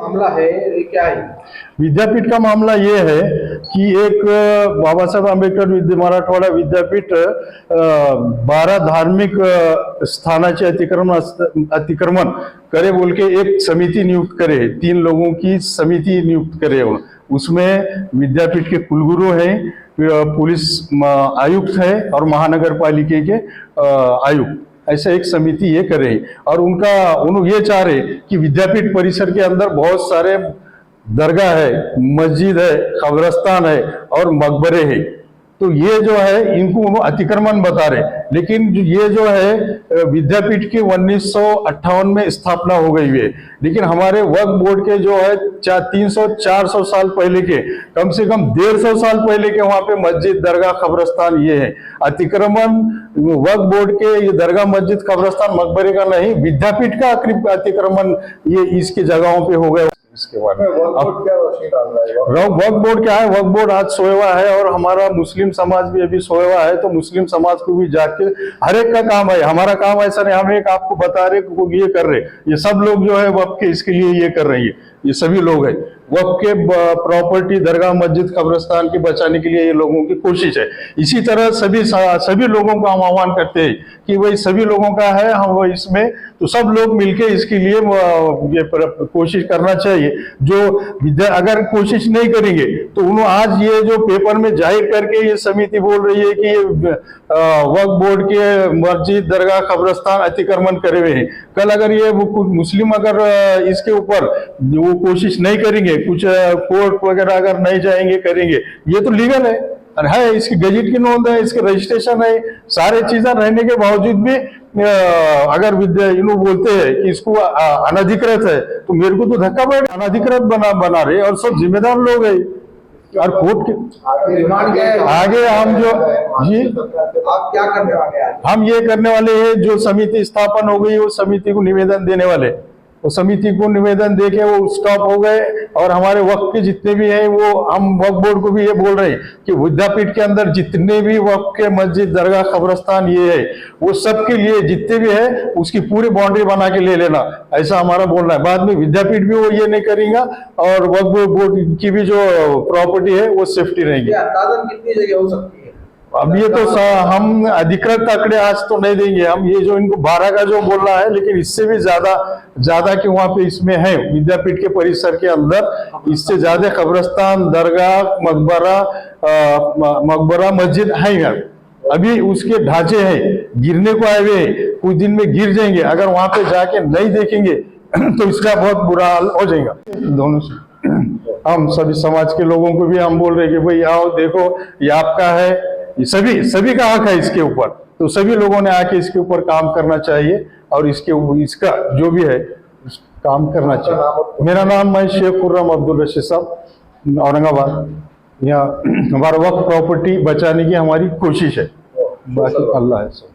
मामला है क्या है? विद्यापीठ का मामला ये है कि एक बाबा साहब आंबेडकर विद्या मराठवाडा विद्यापीठ बारह धार्मिक अ, स्थानाचे अतिक्रमण अतिक्रमण करे बोल के एक समिति नियुक्त करे. तीन लोगों की समिति नियुक्त करे. उसमें विद्यापीठ के कुलगुरु हैं पुलिस आयुक्त है और महानगर पालिके के आयुक्त. ऐसा एक समिति ये करे और उनका, उन ये चाह रहे कि विद्यापीठ परिसर के अंदर बहुत सारे दरगाह है, मस्जिद है, कब्रस्तान है और मकबरे हैं। तो ये जो है, इनको अतिक्रमण बता रहे लेकिन ये जो है, विद्यापीठ की उन्नीस में स्थापना हो गई है। लेकिन हमारे वक्फ बोर्ड के जो है, चार, तीन सौ, चार सौ साल पहले के, कम से कम डेढ़ सौ साल पहले के वहाँ पे मस्जिद, दरगाह, कब्रस्तान ये है। अतिक्रमण वक्फ बोर्ड के ये दरगाह, मस्जिद, कब्रस्तान, मकबरे का नहीं, विद्यापीठ का अतिक्रमण ये इसकी जगहों पे हो गया। इसके है? वक्फ वक्फ बोर्ड क्या है? वक्फ बोर्ड आज सोएवा है और हमारा मुस्लिम समाज भी अभी सोएवा है तो मुस्लिम समाज को भी जाके हर एक का काम है। हमारा काम ऐसा नहीं हम एक आपको बता रहे कि ये कर रहे ये सब लोग जो है वक्त के इसके लिए ये कर रही है। ये सभी लोग हैं। वक्त के प्रॉपर्टी दरगाह मस्जिद कब्रस्तान की बचाने के लिए ये लोगों की कोशिश है। इसी तरह सभी सभी लोगों को हम आह्वान करते हैं कि वही सभी लोगों का है हम इसमें तो सब लोग मिलके इसके लिए ये कोशिश करना चाहिए। जो अगर कोशिश नहीं करेंगे तो उन्होंने आज ये जो पेपर में ज़ाहिर करके ये समिति बोल रही है कि ये बोर्ड के मस्जिद दरगाह, कब्रस्तान अतिक्रमण करे हुए हैं। कल अगर ये मुस्लिम अगर इसके ऊपर वो कोशिश नहीं करेंगे, कुछ कोर्ट वगैरह अगर नहीं जाएँगे, करेंगे, ये तो लीगल है। और है इसकी गजट की नोंद है इसके रजिस्ट्रेशन है सारे चीज़ें रहने के बावजूद भी अगर विद्या इन्हों बोलते हैं कि इसको अनधिकृत है तो मेरे को तो धक्का पड़े अनधिकृत बना बना रहे और सब जिम्मेदार लोग हैं। और कोर्ट के आगे आगे हम जो जी। आप क्या करने वाले हैं हम ये करने वाले हैं जो समिति स्थापन हो गई वो समिति को निवेदन देने वाले। वो समिति को निवेदन देके वो स्टॉप हो गए और हमारे वक्त के जितने भी हैं, वो हम वक्त बोर्ड को भी ये बोल रहे हैं कि विद्यापीठ के अंदर जितने भी वक्त के मस्जिद, दरगाह, कब्रस्तान ये है, वो सबके लिए जितने भी है, उसकी पूरी बाउंड्री बना के ले लेना। ऐसा हमारा बोलना है। बाद में विद्यापीठ भी वो ये नहीं करेगा और वक्त बोर्ड की भी जो प्रॉपर्टी है, वो सेफ्टी रहेगी। कितनी जगह हो सकती है? अब ये तो हम अधिकृत आंकड़े आज तो नहीं देंगे। हम ये जो इनको बारह का जो बोल रहा है, लेकिन इससे भी ज़्यादा ज़्यादा कि वहाँ पे इसमें है? विद्यापीठ के परिसर के अंदर, इससे ज़्यादा कब्रस्तान, दरगाह, मकबरा मकबरा मस्जिद है यहाँ। अभी उसके ढांचे हैं, गिरने को आए हुए कुछ दिन में गिर जाएँगे। अगर वहाँ पे जाके नहीं देखेंगे तो इसका बहुत बुरा हाल हो जाएगा। दोनों से, हम सभी समाज के लोगों को भी हम बोल रहे हैं कि, भाई आओ, देखो, ये आपका है सभी सभी का हक है इसके ऊपर। तो सभी लोगों ने आके इसके ऊपर काम करना चाहिए और इसके इसका जो भी है काम करना चाहिए। मेरा नाम है शेख खुर्रम अब्दुल रशीद साहब औरंगाबाद। यहाँ हमारा वक्त प्रॉपर्टी बचाने की हमारी कोशिश है। बाकी अल्लाह है। सब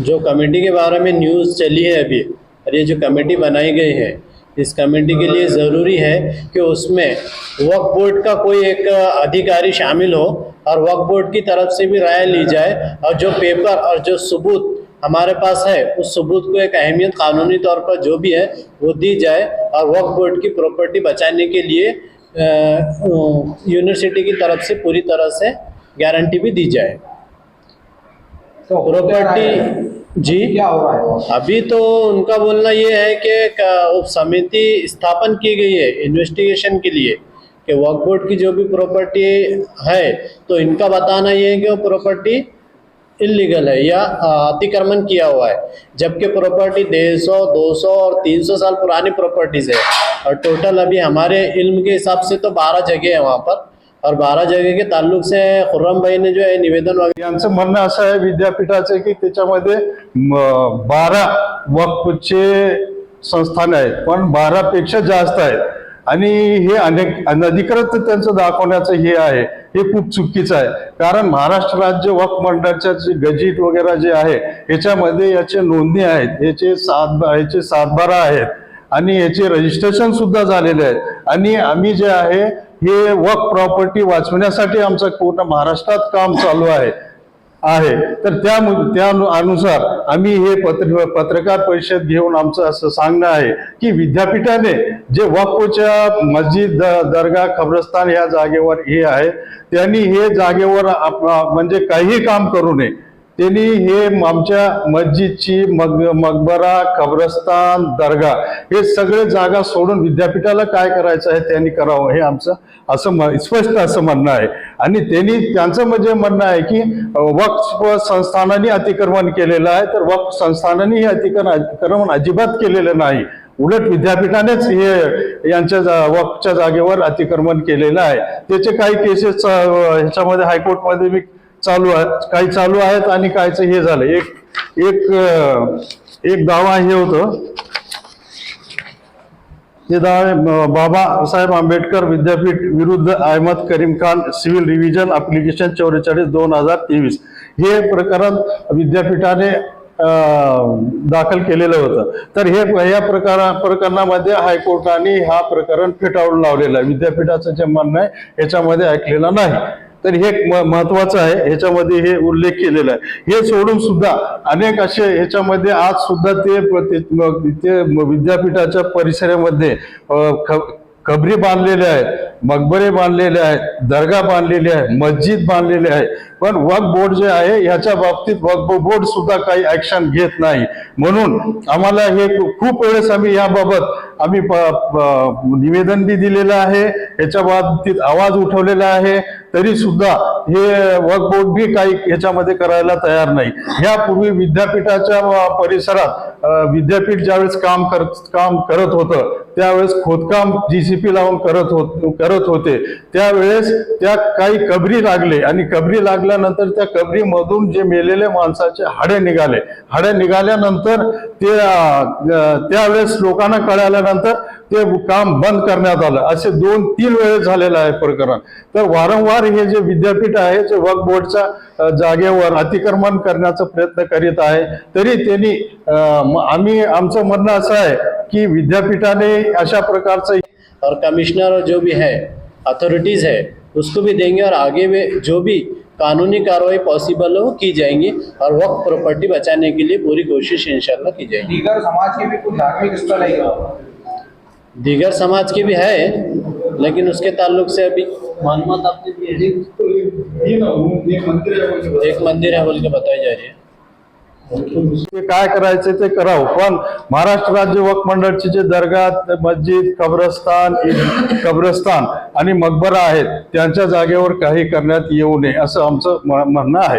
जो कमेटी के बारे में न्यूज़ चली है अभी और ये जो कमेटी बनाई गई है इस कमेटी के लिए ज़रूरी है कि उसमें वक्फ बोर्ड का कोई एक अधिकारी शामिल हो और वक्फ बोर्ड की तरफ़ से भी राय ली जाए और जो पेपर और जो सबूत हमारे पास है उस सबूत को एक अहमियत कानूनी तौर पर जो भी है वो दी जाए और वक्फ बोर्ड की प्रॉपर्टी बचाने के लिए यूनिवर्सिटी की तरफ़ से पूरी तरह से गारंटी भी दी जाए तो? प्रॉपर्टी जी। क्या हो रहा है? अभी तो उनका बोलना ये है कि उप समिति स्थापन की गई है इन्वेस्टिगेशन के लिए कि वक्फ बोर्ड की जो भी प्रॉपर्टी है तो इनका बताना ये है कि वो प्रॉपर्टी इलीगल है या अतिक्रमण किया हुआ है। जबकि प्रॉपर्टी डेढ़ सौ दो सौ और तीन सौ साल पुरानी प्रॉपर्टीज़ है। और टोटल अभी हमारे इल्म के हिसाब से तो बारह जगह है वहाँ पर। और बारह जगह के ताल्लुक से खुर्रम भाई ने जो है निवेदन यांचं म्हणणं असं आहे विद्यापीठाचं की त्याच्यामध्ये बारा वक्फचे संस्थान आहेत पण बारा पेक्षा जास्त आहेत. आणि हे अनेक अनधिकृत त्यांचं दाखवण्याचं हे आहे हे खूप चुकीचं आहे. कारण महाराष्ट्र राज्य वक्फ मंडळाच्या जे गजीट वगैरे जे आहे याच्यामध्ये याचे नोंदणी आहेत याचे सात याचे सातबारा आहेत. आणि याचे रजिस्ट्रेशन सुद्धा झालेले आहे. आणि आम्ही जे आहे हे वक प्रॉपर्टी वाचवण्यासाठी आमचं पूर्ण महाराष्ट्रात काम चालू आहे. आहे. तर त्या त्या अनुसार आम्ही हे पत्र पत्रकार परिषद घेऊन आमचं असं सांगणं आहे की विद्यापीठाने जे वक्फच्या मस्जिद द- दर्गा खबरस्तान या जागेवर हे आहे त्यांनी हे जागेवर आप- म्हणजे काही काम करू नये. त्यांनी हे आमच्या मस्जिदची मग मकबरा कब्रस्तान दर्गा हे सगळे जागा सोडून विद्यापीठाला काय करायचं आहे त्यांनी करावं हे आमचं असं म- स्पष्ट असं म्हणणं आहे. आणि त्यांनी त्यांचं म्हणजे म्हणणं आहे की वक्फ संस्थानांनी अतिक्रमण केलेलं आहे तर वक्फ संस्थानांनी हे अतिक्रमण अतिक्रमण अजिबात केलेलं नाही. उलट विद्यापीठानेच हे यांच्या जा- वक्फच्या जागेवर अतिक्रमण केलेलं आहे. त्याचे काही केसेस ह्याच्यामध्ये हायकोर्टमध्ये मी चालू आहेत काही चालू आहेत आणि कायचं हे झालं एक एक एक दावा हे होतं. ते दावे बाबासाहेब आंबेडकर विद्यापीठ विरुद्ध Ahmad Karim Khan civil revision application चौवेचाळीस दोन हजार तेवीस. हे प्रकरण विद्यापीठाने दाखल केलेलं होतं. तर हे या प्रकारा प्रकरणामध्ये हायकोर्टाने हा प्रकरण फेटाळून लावलेलं आहे. विद्यापीठाचं जे म्हणणं आहे याच्यामध्ये ऐकलेलं नाही. तर हे एक म- महत्वाचं आहे. ह्याच्यामध्ये हे उल्लेख केलेला आहे. हे सोडून सुद्धा अनेक असे ह्याच्यामध्ये आज सुद्धा ते ते विद्यापीठाच्या परिसरामध्ये कबरी बांधलेले आहेत मकबरे बांधलेले आहेत दर्गा बांधलेले आहे मस्जिद बांधलेले आहे. पण वक्फ बोर्ड जे आहे ह्याच्या बाबतीत वक्फ बोर्ड सुद्धा काही ऍक्शन घेत नाही. म्हणून आम्हाला हे खूप वेळेस आम्ही याबाबत आम्ही प- निवेदन बी दिलेलं आहे. याच्या बाबतीत आवाज उठवलेला आहे. तरी सुद्धा हे वक्फ बोर्ड बी काही ह्याच्यामध्ये करायला तयार नाही. यापूर्वी विद्यापीठाच्या परिसरात विद्यापीठ ज्यावेळेस काम करत काम करत होतं त्यावेळेस खोदकाम जी सी पी लावून करत होत करत होते. त्यावेळेस त्या काही कबरी लागले आणि कबरी लागल्यानंतर त्या कबरीमधून जे मेलेले माणसाचे हाडे निघाले. हाडे निघाल्यानंतर ते त्यावेळेस लोकांना कळाल्यानंतर ते काम बंद करण्यात आलं. असे दोन तीन वेळेस झालेलं आहे प्रकरण. तर वारंवार हे जे विद्यापीठ आहे जे वक्फ बोर्डच्या जागेवर अतिक्रमण करण्याचा प्रयत्न करीत आहे तरी त्यांनी आम्ही आमचं म्हणणं असं आहे की विद्यापीठाने अशा प्रकारचं और कमिश्नर और जो भी है अथॉरिटीज़ है उसको भी देंगे और आगे में जो भी कानूनी कार्रवाई पॉसिबल हो की जाएँगी और वक्त प्रॉपर्टी बचाने के लिए पूरी कोशिश इंशाल्लाह की जाएगी। दीगर समाज के भी कुछ धार्मिक स्थल है दीगर समाज के भी है लेकिन उसके ताल्लुक से अभी मालूमात आपने एक मंदिर है बोल के बताई जा रही है। ते काय करायचे ते करावं. पण महाराष्ट्र राज्य वक्फ मंडळचे जे दर्गा मस्जिद कब्रस्तान कब्रस्तान आणि मकबरा आहेत त्यांच्या जागेवर काही करण्यात येऊ नये असं आमचं म- म्हणणं आहे.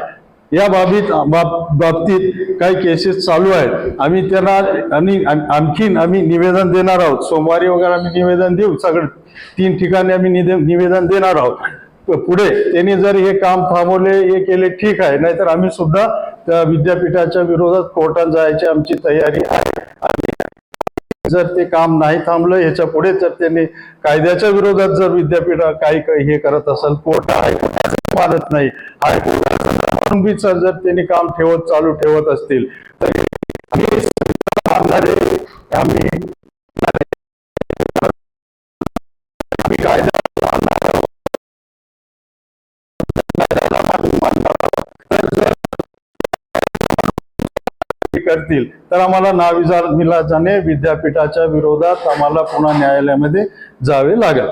या बाबीत बाब- बाबतीत काही केसेस चालू आहेत. आम्ही त्यांना आणि आणखीन आम्ही निवेदन देणार आहोत. सोमवारी वगैरे आम्ही निवेदन देऊ. सगळं तीन ठिकाणी आम्ही निदे- निवेदन देणार आहोत. पुढे त्यांनी जर हे काम थांबवले हे केले ठीक आहे. नाहीतर आम्ही सुद्धा त्या विद्यापीठाच्या विरोधात कोर्टात जायची आमची तयारी आहे. आणि जर ते काम नाही थांबलं ह्याच्या पुढे जर त्यांनी कायद्याच्या विरोधात जर विद्यापीठ काही काही हे करत असेल कोर्ट हायकोर्टाचं मानत नाही हायकोर्टाचं जर त्यांनी काम ठेवत चालू ठेवत असतील तर आम्ही कायदा करतील. तर आम्हाला नाविजार विलाजाने विद्यापीठाच्या विरोधात आम्हाला पुन्हा न्यायालयामध्ये जावे लागेल.